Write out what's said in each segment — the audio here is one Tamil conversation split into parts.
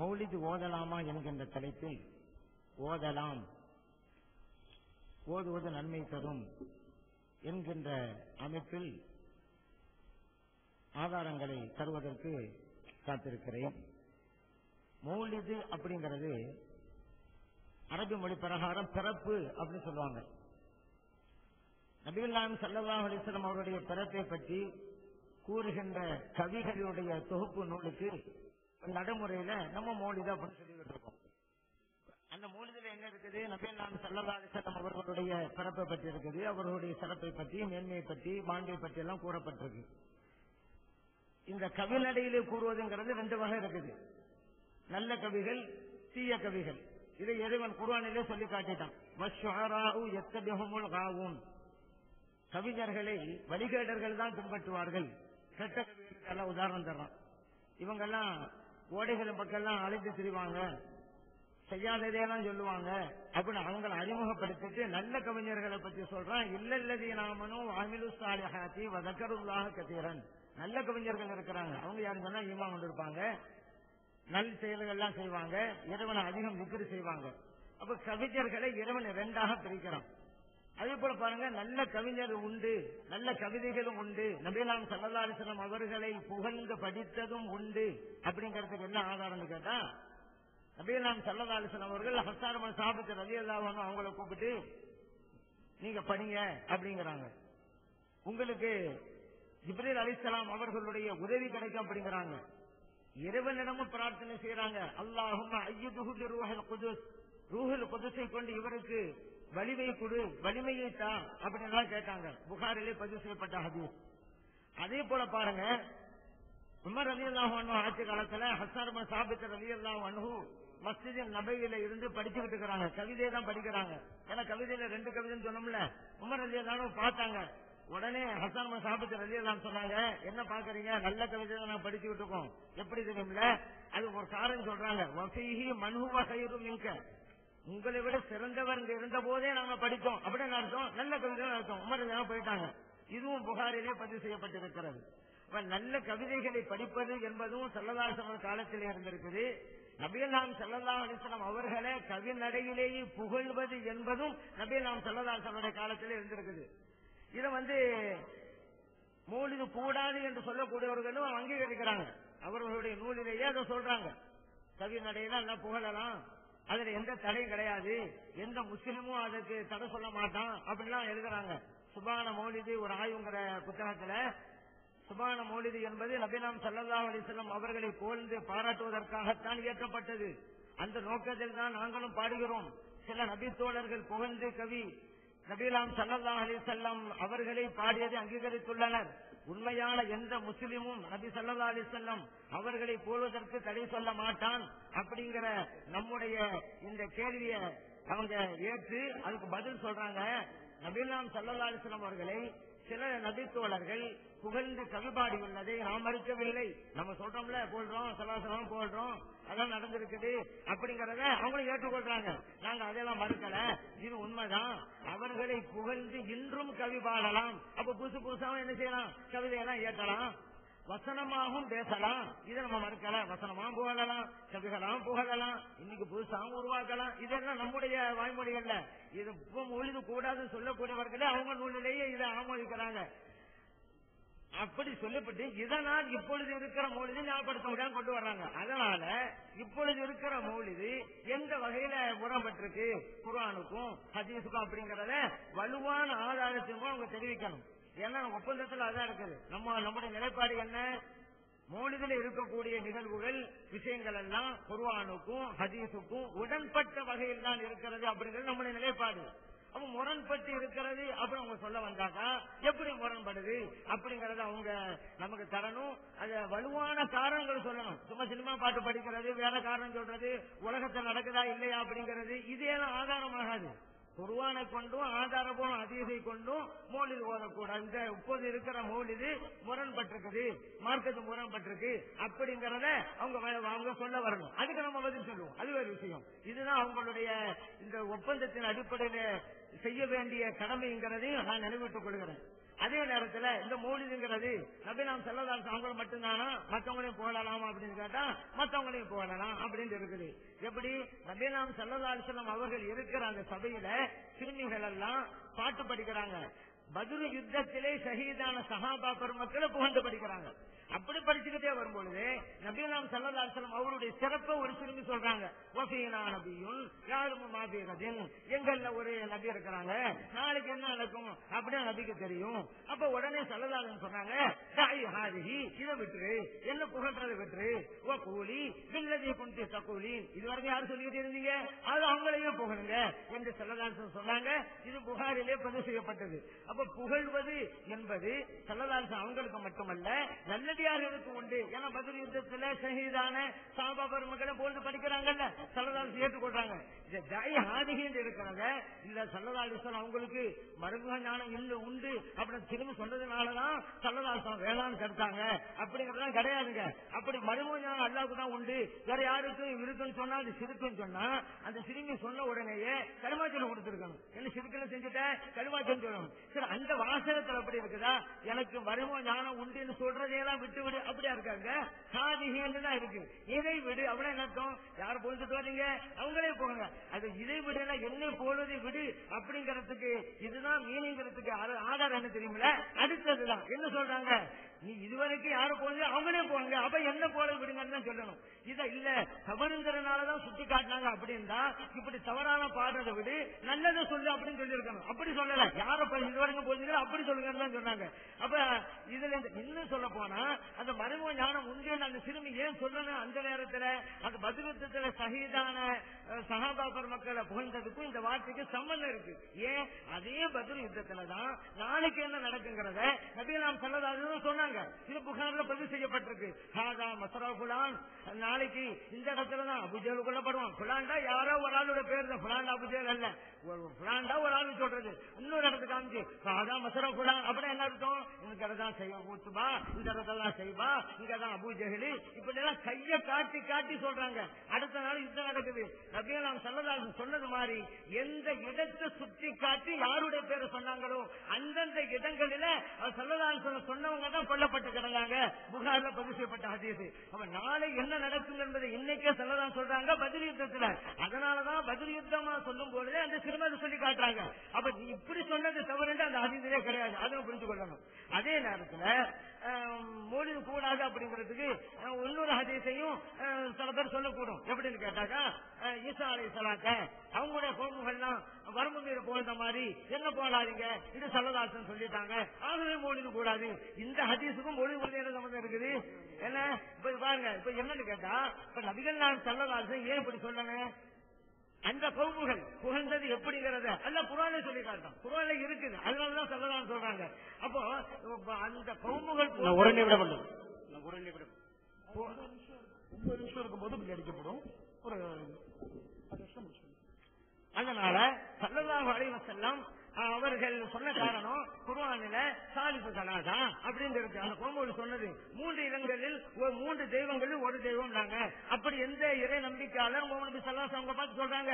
மௌலிது ஓதலாமா என்கின்ற தலைப்பில் ஓதலாம். ஓதுவது நன்மை தரும் என்கின்ற அமைப்பில் ஆதாரங்களை தருவதற்கு காத்திருக்கிறேன். மௌலிது அப்படிங்கிறது அரபி மொழி பிரகாரம் பிறப்பு அப்படின்னு சொல்லுவாங்க. நபிகள் சல்லல்லாஹு அலிஸ்லாம் அவருடைய பிறப்பை பற்றி கூறுகின்ற கவிகளுடைய தொகுப்பு நூலுக்கு நடைமுறையில நம்ம மௌலிதா அப்படின்னு சொல்லிக்கிட்டு இருக்கோம். அந்த மூலிதில் என்ன இருக்குது? நபிகள் நாம் அலிஸ்லாம் அவர்களுடைய பிறப்பை பற்றி இருக்குது. அவர்களுடைய சிறப்பை பற்றி மேன்மையை பற்றி மாண்பை பற்றி எல்லாம் கூறப்பட்டிருக்கு. இந்த கவிநடையிலே கூறுவதுங்கிறது ரெண்டு வகை இருக்குது. நல்ல கவிகள் தீய கவிகள். இதை இறைவன் குர்ஆனிலே சொல்லி காட்டிட்டான். கவிஞர்களை வழிகேடர்கள் தான் பின்பற்றுவார்கள். கெட்ட கவிகளுக்கு எல்லாம் உதாரணம் தர்றான். இவங்கெல்லாம் ஓடைகள் பக்கம்லாம் அழைத்து திரிவாங்க. செய்யாததையெல்லாம் சொல்லுவாங்க. அப்படின்னு அவங்களை அறிமுகப்படுத்திட்டு நல்ல கவிஞர்களை பத்தி சொல்றான். இல்லல்லதி நாமனும் அமிலு சாலிஹாத்தி வதக்கருல்லாக கத்தீரன் நல்ல கவிஞர்கள் இருக்கிறாங்க. அவங்க யாரும் சொன்னா ஈமா கொண்டிருப்பாங்க நல் செயல்கள்லாம் செய்வாங்க. இறைவனை அதிகம் விக்கிரி செய்வாங்க. அப்ப கவிஞர்களை இறைவன் ரெண்டாக பிரிக்கிறான். அதே போல பாருங்க நல்ல கவிஞர் உண்டு நல்ல கவிதைகளும் உண்டு. நபீலாம் சல்லல்லாலிசனம் அவர்களை புகழ்ந்து படித்ததும் உண்டு. அப்படிங்கறதுக்கு என்ன ஆதாரம் கேட்டா நபிலாம் சல்லல்லாலிசனம் அவர்கள் ஹசாரமன் சாப்பிட்டு ரவி அல்லாஹ் அவங்கள கூப்பிட்டு நீங்க படிங்க அப்படிங்கிறாங்க. உங்களுக்கு ஜிப்ரீல் அலிசலாம் அவர்களுடைய உதவி கிடைக்கும் அப்படிங்கிறாங்க. இறைவனிடமும் பிரார்த்தனை செய்யறாங்க அல்லாஹும் ஐயுதுகு ரூஹல் குதுஸ். ரூஹல் குதுஸை கொண்டு இவருக்கு வலிமை கொடு வலிமையை தா அப்படின்னு கேட்டாங்க. புகாரிலே பதிவு செய்யப்பட்ட ஹதீஸ். அதே போல பாருங்க உமர் அலி அல்லாஹ் ஆட்சி காலத்துல ஹசார் சாபித் அலி அல்லாஹ் அனு மஸ்ஜிதின் நபையில இருந்து படிச்சுக்கிட்டு இருக்கிறாங்க. கவிதையை தான் படிக்கிறாங்க. ஏன்னா கவிதையில ரெண்டு கவிதைன்னு சொன்னோம்ல உமர் அலி அல்லாஹ் பார்த்தாங்க. உடனே ஹசான் சாபித் அலி அல்லாம் சொன்னாங்க என்ன பாக்குறீங்க நல்ல கவிதை நாங்க படிச்சுக்கிட்டு இருக்கோம். எப்படி தெரியும்ல? அது ஒரு காரணம் சொல்றாங்க. வசீஹி மனுவ கயிறும் இங்க உங்களை விட சிறந்தவர் இருந்த போதே நாங்க படித்தோம். அப்படின்னு அர்த்தம்? நல்ல கவிதை அர்த்தம். உமர் போயிட்டாங்க. இதுவும் புகாரிலே பதிவு செய்யப்பட்டிருக்கிறது. நல்ல கவிதைகளை படிப்பது என்பதும் செல்லதாசனர் காலத்திலே இருந்திருக்குது. நபியல்லாம் செல்லல்லா அலிஸ்லாம் அவர்களை கவிநடையிலேயே புகழ்வது என்பதும் நபியல்லாம் செல்லதாசனுடைய காலத்திலே இருந்திருக்குது. இதை வந்து மூலிது கூடாது என்று சொல்லக்கூடியவர்களும் அங்கீகரிக்கிறாங்க அவர்களுடைய நூலிலேயே அதை சொல்றாங்க. கவி நடையில புகழலாம். அதுல எந்த தடை கிடையாது. எந்த முஸ்லிமும் அதுக்கு தடை சொல்ல மாட்டான். அப்படிலாம் எழுதுறாங்க. சுபான மௌலிதி ஒரு ஆய்வுங்கிற புத்தகத்துல. சுபான மௌலிதி என்பது நபினாம் சல்லா அலிசல்லம் அவர்களை புகழ்ந்து பாராட்டுவதற்காகத்தான் இயற்றப்பட்டது. அந்த நோக்கத்தில் தான் நாங்களும் பாடுகிறோம். சில நபி தோழர்கள் புகழ்ந்து கவி நபீலாம் சல்லா அலி செல்லம் அவர்களை பாடியதை அங்கீகரித்துள்ளனர். உண்மையான எந்த முஸ்லிமும் நபி சல்லா அலி செல்லம் அவர்களை போடுவதற்கு தடை சொல்ல மாட்டான் அப்படிங்கிற நம்முடைய இந்த கேள்வியை அவங்க ஏற்று அதுக்கு பதில் சொல்றாங்க. நபிலாம் சல்லா அலிஸ்லாம் அவர்களை சில நபித்தோழர்கள் புகழ்ந்து கவிபாடி உள்ளதை நாம் மறுக்கவில்லை நம்ம சொல்றோம்ல போடுறோம் சலாசலம் போடுறோம். அதான் நடந்திருக்குது அப்படிங்கறத அவங்களும் ஏற்றுக்கொள்றாங்க. நாங்க அதெல்லாம் மறுக்கல. இது உண்மைதான். அவர்களை புகழ்ந்து இன்றும் கவி பாடலாம். அப்ப புதுசு புதுசாவும் என்ன செய்யலாம் கவிதையெல்லாம் ஏற்றலாம் வசனமாகவும் பேசலாம். இதை நம்ம மறுக்கல. வசனமாகவும் புகழலாம். கவிகளாகவும் புகழலாம். இன்னைக்கு புதுசாகவும் உருவாக்கலாம். இதெல்லாம் நம்முடைய வாய்மொழிகள்ல. இது ஒழுது கூடாதுன்னு சொல்லக்கூடியவர்களே அவங்க நூலிலேயே இதை ஆமோதிக்கிறாங்க. அப்படி சொல்லப்பட்டு இதனால் இப்பொழுது இருக்கிற மொழிது ஞாபகப்படுத்த முடியாம கொண்டு வர்றாங்க. அதனால இப்பொழுது இருக்கிற மொழிது எந்த வகையில முரம்பட்டிருக்கு குரானுக்கும் ஹதீஸுக்கும் அப்படிங்கறத வலுவான ஆதாரத்தின் அவங்க தெரிவிக்கணும். ஏன்னா ஒப்பந்தத்தில் அதான் இருக்குது. நம்ம நம்முடைய நிலைப்பாடு என்ன? மோனிதில் இருக்கக்கூடிய நிகழ்வுகள் விஷயங்கள் எல்லாம் குர்வானுக்கும் ஹதீஸுக்கும் உடன்பட்ட வகையில் தான் இருக்கிறது அப்படிங்கிறது நம்முடைய நிலைப்பாடு. அப்ப முரண்பட்டு இருக்கிறது அப்படி அவங்க சொல்ல வந்தாக்கா எப்படி முரண்படுது? அப்படிங்கறத அவங்க நமக்கு தரணும். அத வலுவான காரணங்கள் சொல்லணும். சும்மா சினிமா பாட்டு படிக்கிறது வேற காரணம் சொல்றது உலகத்தில் நடக்குதா இல்லையா அப்படிங்கிறது இதெல்லாம் ஆதாரமாகாது. குருவானை கொண்டும் ஆதாரபூர்வ அதிகை கொண்டும் மோலில் ஓதக்கூடாது இந்த இப்போது இருக்கிற மோலிது முரண்பட்டிருக்குது. மார்க்கத்து முரண்பட்டிருக்கு. அப்படிங்கறத அவங்க அவங்க சொல்ல வரணும். அதுக்கு நம்ம பதில் சொல்லுவோம். அது ஒரு விஷயம். இதுதான் அவங்களுடைய இந்த ஒப்பந்தத்தின் அடிப்படையில செய்ய வேண்டிய கடமைங்கிறதையும் நான் நினைவிட்டுக் கொள்கிறேன். அதே நேரத்துல இந்த மௌலிதுங்கிறது நபி நாம் செல்லதான் அவங்க மட்டும்தானா? மத்தவங்களையும் போடலாமா அப்படின்னு கேட்டா மற்றவங்களையும் போடலாம் அப்படின்னு இருக்குது. எப்படி? நபி நாம் செல்லதால் செல்லம் அவர்கள் இருக்கிற அந்த சபையில சிறுமிகள் எல்லாம் பாட்டு படிக்கிறாங்க. பதில் யுத்தத்திலே ஷஹீதான சஹாபா பெருமக்களை புகழ்ந்து படிக்கிறாங்க. அப்படி படிச்சுக்கிட்டே வரும்பொழுது நபீலாம் சல்லதாசலம் அவருடைய சிறப்பை ஒரு சிறுமி சொல்றாங்க. ஒஃபீனா நபியும் யாரும் மாபீரதின் எங்கள்ல ஒரு நபி இருக்கிறாங்க. நாளைக்கு என்ன நடக்கும்? அப்படின்னு நபிக்கு தெரியும். அப்ப உடனே சல்லதாசன் சொன்னாங்க தாய் இதை விட்டுரு. என்ன புகழ்றதை விட்டுரு. ஓ கூலி வில்லதி குந்தி தக்கூலி இது வரைக்கும் யாரு சொல்லிட்டு இருந்தீங்க? அது அவங்களையும் புகழுங்க என்று சல்லதாசன் சொன்னாங்க. இது புகாரிலே பதிவு செய்யப்பட்டது. அப்ப புகழ்வது என்பது சல்லதாசன் அவங்களுக்கு மட்டுமல்ல நல்லடியார்களுக்கு உண்டு. ஏன்னா பதில் யுத்தத்துல ஷஹீதான சாபா பெருமக்களை போன்று படிக்கிறாங்கல்ல சல்லதாசன் ஏற்றுக்கொள்றாங்க இந்த ஜாய் ஹாதிகின்னு இருக்கிறாங்க. இல்ல சல்லதாசன் அவங்களுக்கு மருமக ஞானம் இல்ல உண்டு அப்படின்னு திரும்ப சொன்னதுனாலதான் சல்லதாசன் வேளாண் கருத்தாங்க அப்படிங்கறதுலாம் கிடையாதுங்க. அப்படி மருமக ஞானம் அல்லாவுக்கு தான் உண்டு. வேற யாருக்கும் இருக்குன்னு சொன்னா அது சிறுக்குன்னு சொன்னா அந்த சிறுமி சொன்ன உடனேயே கருமாச்சலம் கொடுத்துருக்கணும். என்ன சிறுக்கல செஞ்சுட்ட? கருமாச்சலம் சொல்லணும். சரி அந்த வாசகத்துல அப்படி இருக்குதா? எனக்கு மருமக ஞானம் உண்டுன்னு தான் விட்டு விடு அப்படியா இருக்காங்க? சாதிகன்னு இருக்கு. இதை விடு அவ்வளவு என்ன அர்த்தம்? யார் போயிட்டு வரீங்க அவங்களே போங்க. அது இதை விடல என்ன போவதை விடு அப்படிங்கறதுக்கு இதுதான் மீனிங்கிறதுக்கு ஆதாரம் என்ன தெரியுமில அடுத்ததுதான். என்ன சொல்றாங்க? நீ இதுவரைக்கும் யாரு போனது? அவனே போங்க அப்ப என்ன போட விடுங்கன்னு தான் சொல்லணும். இத இல்ல தவறுங்கிறனாலதான் சுட்டி காட்டினாங்க அப்படின்னா இப்படி தவறான பாடுறதை விடு நல்லதை சொல்லு அப்படின்னு சொல்லியிருக்கணும். அப்படி சொல்லல. யார இதுவரைக்கும் போனீங்களோ அப்படி சொல்லுங்கன்னு தான் சொன்னாங்க. அப்ப இதுல இன்னும் சொல்ல போனா அந்த மரும ஞானம் உண்டு. அந்த சிறுமி ஏன் சொல்லணும் அந்த நேரத்துல? அந்த பதிலுத்தத்துல சகிதான அஹ், மக்களை பெருமக்களை புகழ்ந்ததுக்கும் இந்த வார்த்தைக்கு சம்பந்தம் இருக்கு. ஏன்? அதே பதில் யுத்தத்துலதான் நாளைக்கு என்ன நடக்குங்கிறத நபிலாம் சொல்லதாதுன்னு சொன்னாங்க. இது புகார்ல பதிவு செய்யப்பட்டிருக்கு. ஹாதா மசரா குலான் நாளைக்கு இந்த இடத்துல தான் அபுஜேல் கொல்லப்படுவான். புலாண்டா யாரோ ஒரு ஆளோட பேர் தான். புலாண்டா அபுஜேல் அல்ல. ஒரு புலாண்டா ஒரு ஆளு சொல்றது. இன்னொரு இடத்துக்கு காமிச்சு ஹாதா மசரா குலான் அப்படின்னா என்ன அர்த்தம்? இந்த இடத்தான் செய்ய ஊத்துபா இந்த இடத்துல செய்வா? இங்கதான் அபுஜெகலி இப்படி எல்லாம் கைய காட்டி காட்டி சொல்றாங்க. அடுத்த நாள் யுத்தம் நடக்குது. நபியலாம் சல்லதாசன் சொன்னது மாதிரி எந்த இடத்தை சுற்றி காட்டி யாருடைய பேரை சொன்னாங்களோ அந்தந்த இடங்களில சல்லதாசன் சொன்னவங்க தான் கொல்லப்பட்டு கிடந்தாங்க. புகார்ல பதிவு செய்யப்பட்ட ஹதீஸ். அப்ப நாளை என்ன நடக்கும் என்பதை இன்னைக்கே சொல்லதான் சொல்றாங்க பதில் யுத்தத்துல. அதனாலதான் பதில் யுத்தமா சொல்லும் பொழுதே அந்த சிறுமதி சொல்லி காட்டுறாங்க. அப்ப நீ இப்படி சொன்னது தவறு அந்த ஹதீஸிலே கிடையாது. அதை புரிஞ்சு கொள்ளணும். அதே நேரத்துல மோடி கூடாது அப்படிங்கிறதுக்கு இன்னொரு ஹதீஸையும் சில பேர் சொல்லக்கூடும். எப்படின்னு கேட்டாக்கா ஈசா அலை சலாக்க அவங்களுடைய கோமுகள்லாம் வரம்பு மீறி போகிற மாதிரி என்ன போடாதீங்க இது சல்லதாசன் சொல்லிட்டாங்க ஆகவே மொழிது கூடாது. இந்த ஹதீஸுக்கும் மொழி என்ன சம்பந்தம் இருக்குது? என்ன? இப்ப பாருங்க இப்ப என்னன்னு கேட்டா இப்ப நபிகள் நான் சல்லதாசன் ஏன் இப்படி சொல்லணும்? அந்த கவுமுகள் புகழ்ந்தது எப்படிங்கிறத அல்ல குரானே சொல்லி காட்டும் குரான்ல இருக்குது. அதனாலதான் சொல்லலாம் சொல்றாங்க. அப்போ அந்த கவுமுகள் நிமிடம் மட்டும். நான் ஒரு நிமிடம் ஒன்பது நிமிஷம் இருக்கும்போது அடிக்கப்படும். ஒரு அதனால வஸல்லம் அஹ், அவர்கள் சொன்ன காரணம் குருவானில சாலிசு சனாதா அப்படின்னு அந்த கோமோடு சொன்னது. மூன்று இடங்களில் ஒரு மூன்று தெய்வங்களில் ஒரு தெய்வம் நாங்க அப்படி எந்த இறை நம்பிக்கையாளர் முகமது சல்லாஸ் அவங்க பார்த்து சொல்றாங்க?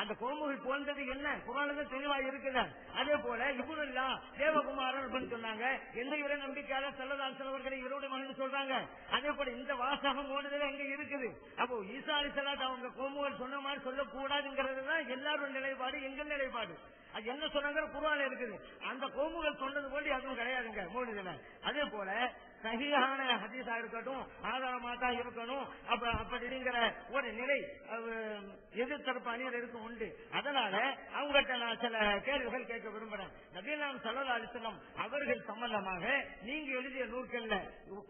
அந்த கோமுகள் போன்றது என்ன? குரானுக்கு தெளிவா இருக்குது அதே போல இவருல்லா தேவகுமாரன் அப்படின்னு சொன்னாங்க. எந்த இறை நம்பிக்கையாளர் செல்லதாசன் அவர்களை இவருடைய சொல்றாங்க? அதே போல இந்த வாசகம் ஓடுதல் எங்க இருக்குது? அப்போ ஈசா அலி அவங்க கோமுகள் சொன்ன மாதிரி சொல்லக்கூடாதுங்கிறது தான் எல்லாரும் நிலைப்பாடு எங்கள் நிலைப்பாடு. அது என்ன சொன்னாங்க குரான் இருக்குது. அந்த கோமுகள் சொன்னது போல அதுவும் கிடையாதுங்க மூணுதுல அதே போல சகியான ஹதீஸா இருக்கட்டும் ஆதாரமா தான் இருக்கணும். அப்ப அப்படிங்கிற ஒரு நிலை அது எதிர்த்தரப்பு அணியருக்கு உண்டு. அதனால அவங்ககிட்ட நான் சில கேள்விகள் கேட்க விரும்புறேன். நபீலாம் சல்லா அலிசலம் அவர்கள் சம்பந்தமாக நீங்க எழுதிய நூல்கள்ல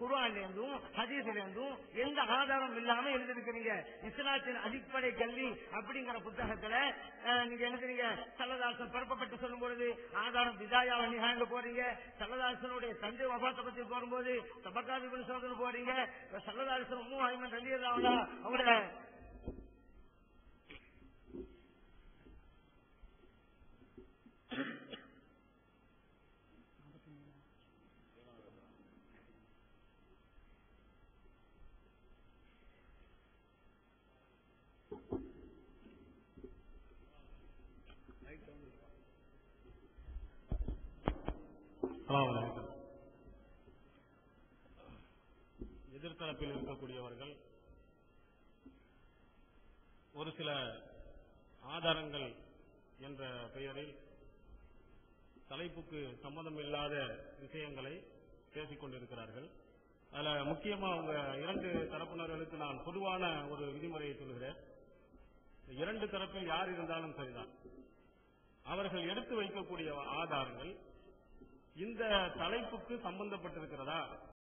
குர்ஆன்ல இருந்தும் ஹதீஸ்ல இருந்தும் எந்த ஆதாரம் இல்லாம எழுதிருக்கிறீங்க இஸ்லாத்தின் அடிப்படை கல்வி அப்படிங்கிற புத்தகத்துல நீங்க எழுதுறீங்க. சல்லதாசன் பிறப்பப்பட்டு சொல்லும் பொழுது ஆதாரம் விதாயாவை நிகழ்ந்து போறீங்க. சல்லதாசனுடைய தந்தை வபாத்தை பத்தி போகும்போது தபக்காது பண்ணி சோதனை போறீங்க சல்லதாரிசம் மூவாயிரம் தந்திடுறாங்களா அவங்கள அலாமலை தரப்பில் இருக்கக்கூடியவர்கள் ஒரு சில ஆதாரங்கள் என்ற பெயரில் தலைப்புக்கு சம்பந்தமில்லாத விஷயங்களை பேசிக் கொண்டிருக்கிறார்கள். அதுல முக்கியமா அவங்க இரண்டு தரப்பினர்களுக்கு நான் பொதுவான ஒரு விதிமுறையை சொல்கிறேன் இரண்டு தரப்பில் யார் இருந்தாலும் சரிதான். அவர்கள் எடுத்து வைக்கக்கூடிய ஆதாரங்கள் இந்த தலைப்புக்கு சம்பந்தப்பட்டிருக்கிறதா?